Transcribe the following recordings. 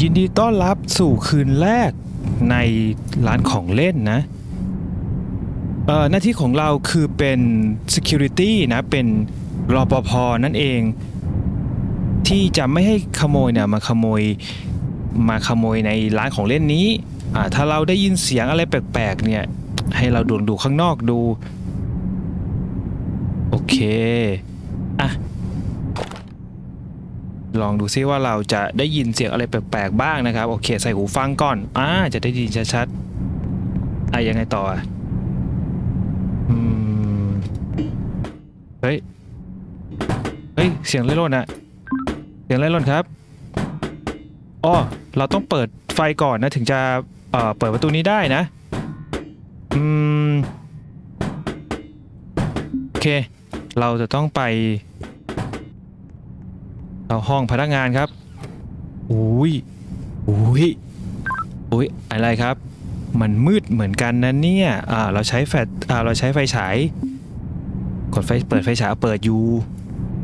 ยินดีต้อนรับสู่คืนแรกในร้านของเล่นนะเอ่อหน้าที่ของเราคือเป็น security นะ เป็นรปภนั่นเอง ที่จะไม่ให้ขโมยเนี่ยมาขโมยมาขโมยในร้านของเล่นนี้อ่าถ้าเราได้ยินเสียงอะไรแปลกๆเนี่ย ให้เราดูดูข้างนอกดู โอเค อะ ลองดูซิว่าเราจะได้ยินเสียงอะไรแปลกๆบ้างนะครับ โอเคใส่หูฟังก่อนอ่าจะได้ยินชัดๆอะยังไงต่ออะอืมเฮ้ยเฮ้ยเสียงเล่นรถอะเสียงเล่นรถครับอ๋อเราต้องเปิดไฟก่อนนะถึงจะเอ่อเปิดประตูนี้ได้นะอืมโอเค เราจะต้องไป เอาห้องพนักงานครับอุ้ยอุ้ยอุ้ยอะไรครับ มันมืดเหมือนกันนะเนี่ยอ่าเราใช้แฟลชอ่าเราใช้ไฟฉาย กดไฟเปิดไฟฉายเปิดอยู่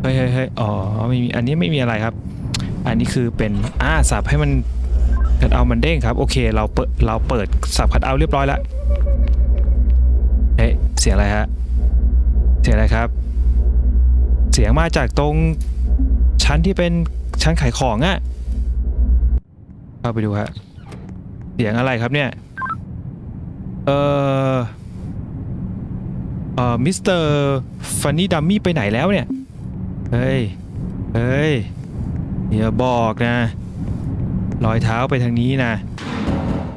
เฮ้ยเฮ้ยเฮ้ยอ๋อไม่มีอันนี้ไม่มีอะไรครับ อันนี้คือเป็นอ่าสับให้มันคัดเอามันเด้งครับ โอเคเราเปิดเราเปิดสับคัดเอาเรียบร้อยแล้วเฮ้ยเสียงอะไรฮะเสียงอะไรครับ เสียงมาจากตรง ชั้นที่เป็นชั้นขายของอะ่ะเข้าไปดูฮะเสียงอะไรครับเนี่ย เออเออมิสเตอร์ฟันนี่ดัมมี่ไปไหนแล้วเนี่ย เฮ้ย เฮ้ยอย่าบอกนะ รอยเท้าไปทางนี้นะ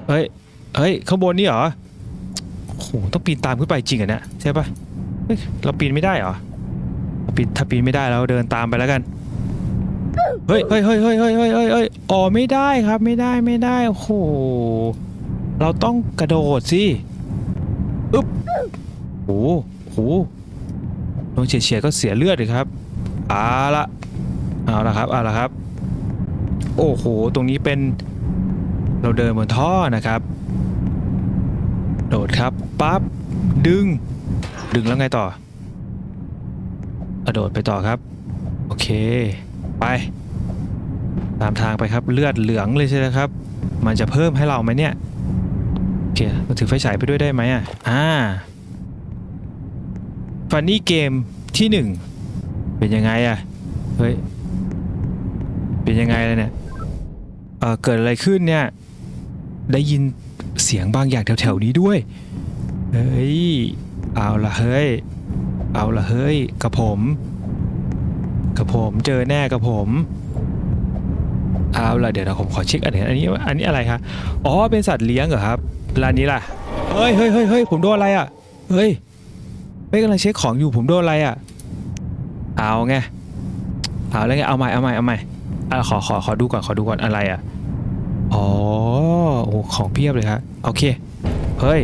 เฮ้ย เฮ้ย ข้างบนนี่เหรอโอ้โหต้องปีนตามขึ้นไปจริงเหรอเนี่ยใช่ปะเฮ้ยเราปีนไม่ได้เหรอปีนถ้าปีนไม่ได้เราเดินตามไปแล้วกัน เฮ้ยเฮ้ยเฮ้ยเฮ้ยเฮ้ยเฮ้ยเฮ้ยเฮ้ยอ๋อไม่ได้ครับไม่ได้ไม่ได้โอ้โหเราต้องกระโดดสิอึ๊บโอ้โหโดนเฉียดๆก็เสียเลือดเลยครับเอาละเอาละครับเอาละครับ โอ้โหตรงนี้เป็นเราเดินบนท่อนะครับ โดดครับปั๊บดึง ดึงแล้วไงต่อกระโดดไปต่อครับ โอเค ไป ตามทางไปครับเลือดเหลืองเลยใช่ไหมครับ มันจะเพิ่มให้เราไหมเนี่ยโอเคเราถือไฟฉายไปด้วยได้ไหมอะอ่าฟันนี่เกมที่หนึ่งเป็นยังไงอะเฮ้ยเป็นยังไงเลยเนี่ยเออเกิดอะไรขึ้นเนี่ยได้ยินเสียงบางอย่างแถวๆนี้ด้วยเฮ้ยเอาละเฮ้ยเอาละเฮ้ยกับผมกับผมเจอแน่กับผม เอาละเดี๋ยวนะผมขอเช็คอันนี้อันนี้อันนี้อะไรครับอ๋อเป็นสัตว์เลี้ยงเหรอครับร้านนี้ล่ะเฮ้ยเฮ้ยเฮ้ยเฮ้ยผมโดนอะไรอะเฮ้ยไม่กำลังเช็คของอยู่ผมโดนอะไรอะเอาไงเอาแล้วไงเอาใหม่เอาใหม่เอาใหม่อะขอขอขอดูก่อนขอดูก่อนอะไรอะอ๋อโอ้ของเพียบเลยครับโอเคเฮ้ย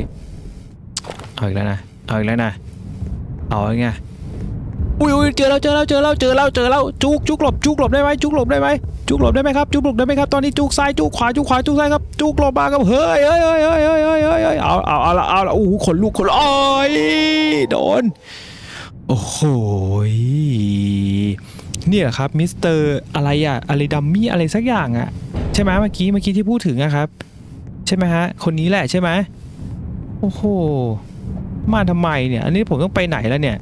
เอาอีกแล้วนะเอาอีกแล้วนะเอาไง อุ้ยเจอแล้วเจอแล้วเจอแล้วเจอแล้วเจอแล้วจุกจุกหลบจุกหลบได้ไหมจุกหลบได้ไหมจุกหลบได้ไหมครับจุกหลบได้ไหมครับตอนนี้จุกซ้ายจุกขวาจุกขวาจุกซ้ายครับจุกหลบมาครับเฮ้ยเฮ้ยเฮ้ยเฮ้ยเฮ้ยเฮ้ยเอาเอาเอาละเอาละโอ้โหขนลุกขนอ้ยโดนโอ้โหเนี่ยครับมิสเตอร์อะไรอะอะไรดัมมี่อะไรสักอย่างอะใช่ไหมเมื่อกี้เมื่อกี้ที่พูดถึงอะครับ ใช่ไหมฮะคนนี้แหละใช่ไหมโอ้โหมาทำไมเนี่ย อันนี้ผมต้องไปไหนแล้วเนี่ย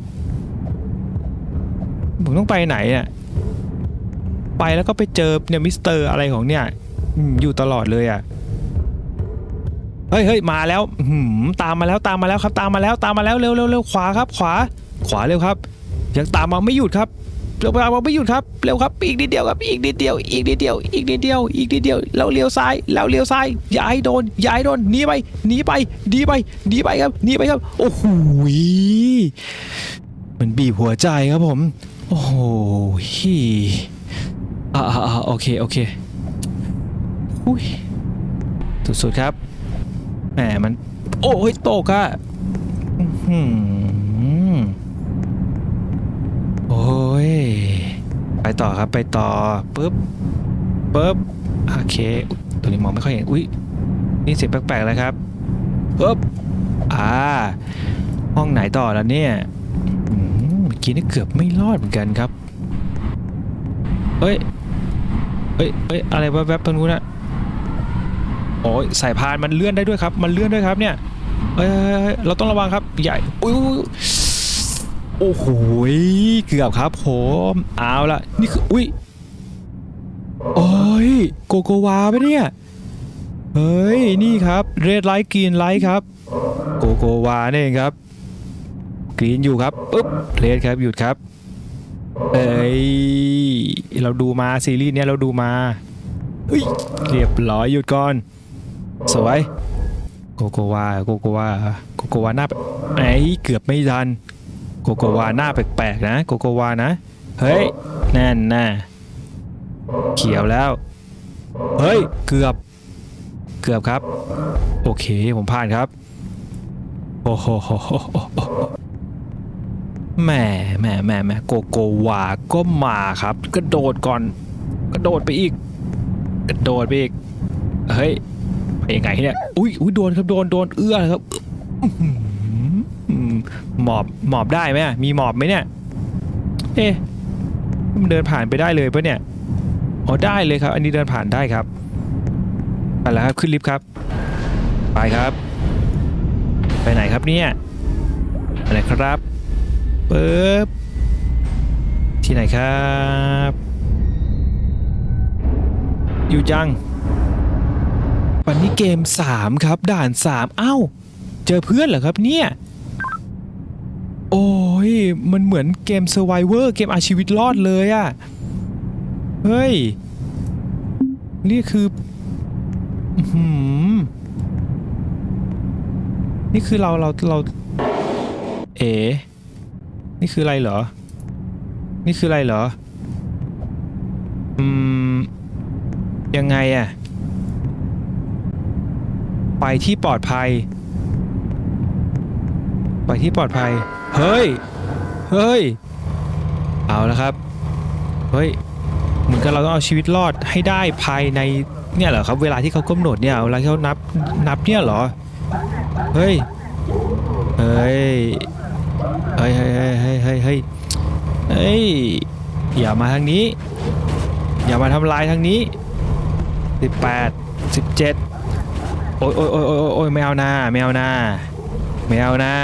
ผมต้องไปไหนเนี่ยไปแล้วก็ไปเจอเนี่ยมิสเตอร์อะไรของเนี่ยอยู่ตลอดเลยอะเฮ้ยเฮ้ยมาแล้วหืมตามมาแล้วตามมาแล้วครับ ตามมาแล้วตามมาแล้วเร็วเร็วเร็วขวาครับ ขวา ขวาเร็วครับยังตามมาไม่หยุดครับเร็วตามมาไม่หยุดครับเร็วครับอีกนิดเดียวครับอีกนิดเดียว อีกนิดเดียว อีกนิดเดียว อีกนิดเดียวแล้วเลี้ยวซ้ายแล้วเลี้ยวซ้ายอย่าให้โดนอย่าให้โดนหนีไปหนีไปหนีไปหนีไปครับหนีไปครับโอ้โหมันบีบหัวใจครับผม โอ้โหฮีอ่าอ่าโอเค โอเค อุ้ย สุดๆครับ แหม มัน โอ้ยตกอะอื้อหือโอ้ย ไปต่อครับ ไปต่อ ปึ๊บ ปึ๊บ โอเค ตัวนี้มองไม่ค่อยเห็น อุ้ย นี่เสียงแปลกๆเลยครับ ปึ๊บ อ่า ห้องไหนต่อแล้วเนี่ย อกี้นี่เกือบไม่รอดเหมือนกันครับเฮ้ยเฮ้ยเฮ้ยอะไรแวบๆตรงนู้นอะโอ้ยสายพานมันเลื่อนได้ด้วยครับ มันเลื่อนด้วยครับเนี่ยเอ้ยเราต้องระวังครับใหญ่อุ้ยอุ้ยโอ้โหเกือบครับผมเอาละนี่คืออุ้ยโอ้ยโกโกวาไปเนี่ยเฮ้ยนี่ครับเรดไลท์กรีนไลท์ครับ โกโกวาเนี่ยเองครับ กรีนอยู่ครับปุ๊บเรดครับหยุดครับ เอ้ยเราดูมาซีรีส์เนี้ยเราดูมาเฮ้ยเรียบร้อยหยุดก่อน สวยโกโกวาโกโกวาโกโกวาหน้าแปลกไอ้ยเกือบไม่ทันโกโกวาหน้าแปลกๆนะโกโกวานะเฮ้ยแน่นน่ะเขียวแล้วเฮ้ยเกือบเกือบครับ โอเคผมผ่านครับ โอ้โห แหม่แหม่แหม่แหม่โกโกวาก็มาครับ กระโดดก่อน กระโดดไปอีก กระโดดไปอีก เฮ้ยไปยังไงเนี่ย อุ้ยอุ้ยโดนครับโดนโดนเอื้อครับหมอบหมอบได้ไหมมีหมอบไหมเนี่ย เอ๊ะมันเดินผ่านไปได้เลยปะเนี่ยอ๋อได้เลยครับ อันนี้เดินผ่านได้ครับไปแล้วครับขึ้นลิฟต์ครับ ไปครับ ไปไหนครับเนี่ยไปไหนครับ ปึ๊บที่ไหนครับ อยู่จัง วันนี้เกม 3 ครับ ด่าน3เอ้าเจอเพื่อนเหรอครับเนี่ย โอ้ย มันเหมือนเกม Survivor เกมเอาชีวิตรอดเลยอะเฮ้ย นี่คืออื้อหือนี่คือเราเราเรา เอ๋ นี่คืออะไรเหรอ นี่คืออะไรเหรอ อืม ยังไงอะไปที่ปลอดภัย ไปที่ปลอดภัย เฮ้ย เฮ้ย เอาแล้วครับ เฮ้ย เหมือนกับเราต้องเอาชีวิตรอดให้ได้ภายในเนี่ยเหรอครับ เวลาที่เขากำหนดเนี่ยเวลาที่เขานับนับเนี่ยเหรอ เฮ้ย เฮ้ย เฮ้ยเฮ้ยเฮ้ยเฮ้ยเฮ้ยเฮ้ยเฮ้ยอย่ามาทางนี้ อย่ามาทำลายทางนี้18 17โอ้ยโอ้ยโอ้ยโอ้ยโอ้ยไม่เอาหน้าไม่เอาหน้าไม่เอาหน้า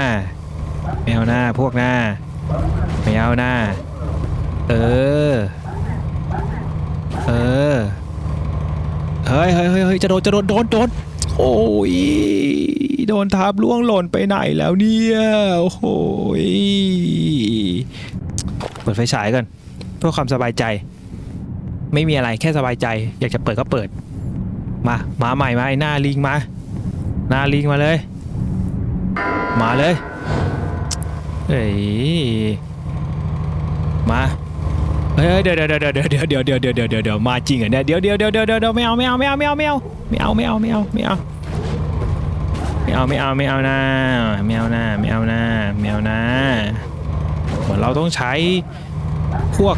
ไม่เอาหน้าพวกหน้าไม่เอาหน้า เออ เออ เฮ้เฮ้ยเฮ้ยเฮ้ยจะโดนจะโดนโดนโดนโอ้ย โดนทับล่วงหล่นไปไหนแล้วเนี่ยโอ้โหเปิดไฟฉายก่อนเพื่อความสบายใจ ไม่มีอะไรแค่สบายใจ อยากจะเปิดก็เปิด มามาใหม่มาไอ้หน้าลิงมาหน้าลิงมาเลย มาเลยเฮ้ยมาเฮ้ยเดี๋ยวเดี๋ยวเดี๋ยวเดี๋ยวเดี๋ยวเดี๋ยวเดี๋ยวเดี๋ยวเดี๋ยวมาจริงเหรอเนี่ยเดี๋ยวเดี๋ยวเดี๋ยวเดี๋ยวเดี๋ยวไม่เอาไม่เอาไม่เอาไม่เอาไม่เอาไม่เอาไม่เอาไม่เอา ไม่เอาไม่เอาไม่เอาไม่เอานะไม่เอานะไม่เอานะไม่เอานะเหมือนเราต้องใช้พวก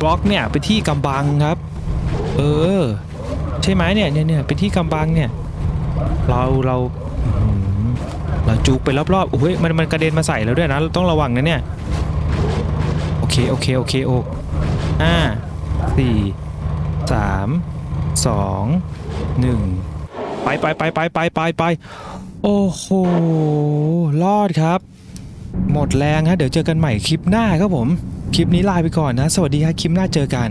บล็อกเนี่ยไปที่กำบังครับ เออ ใช่ไหมเนี่ยเนี่ยเนี่ยเป็นที่กำบังเนี่ย เราเราเราจูกไปรอบๆโอ้ยมันมันกระเด็นมาใส่แล้วด้วยนะเราต้องระวังนะเนี่ยโอเคโอเคโอเคโอห้าสี่สามสองหนึ่งไปไปไปไปไปไปไป โอ้โห รอดครับ หมดแรงฮะ เดี๋ยวเจอกันใหม่คลิปหน้าครับผม คลิปนี้ลาไปก่อนนะ สวัสดีครับ คลิปหน้าเจอกัน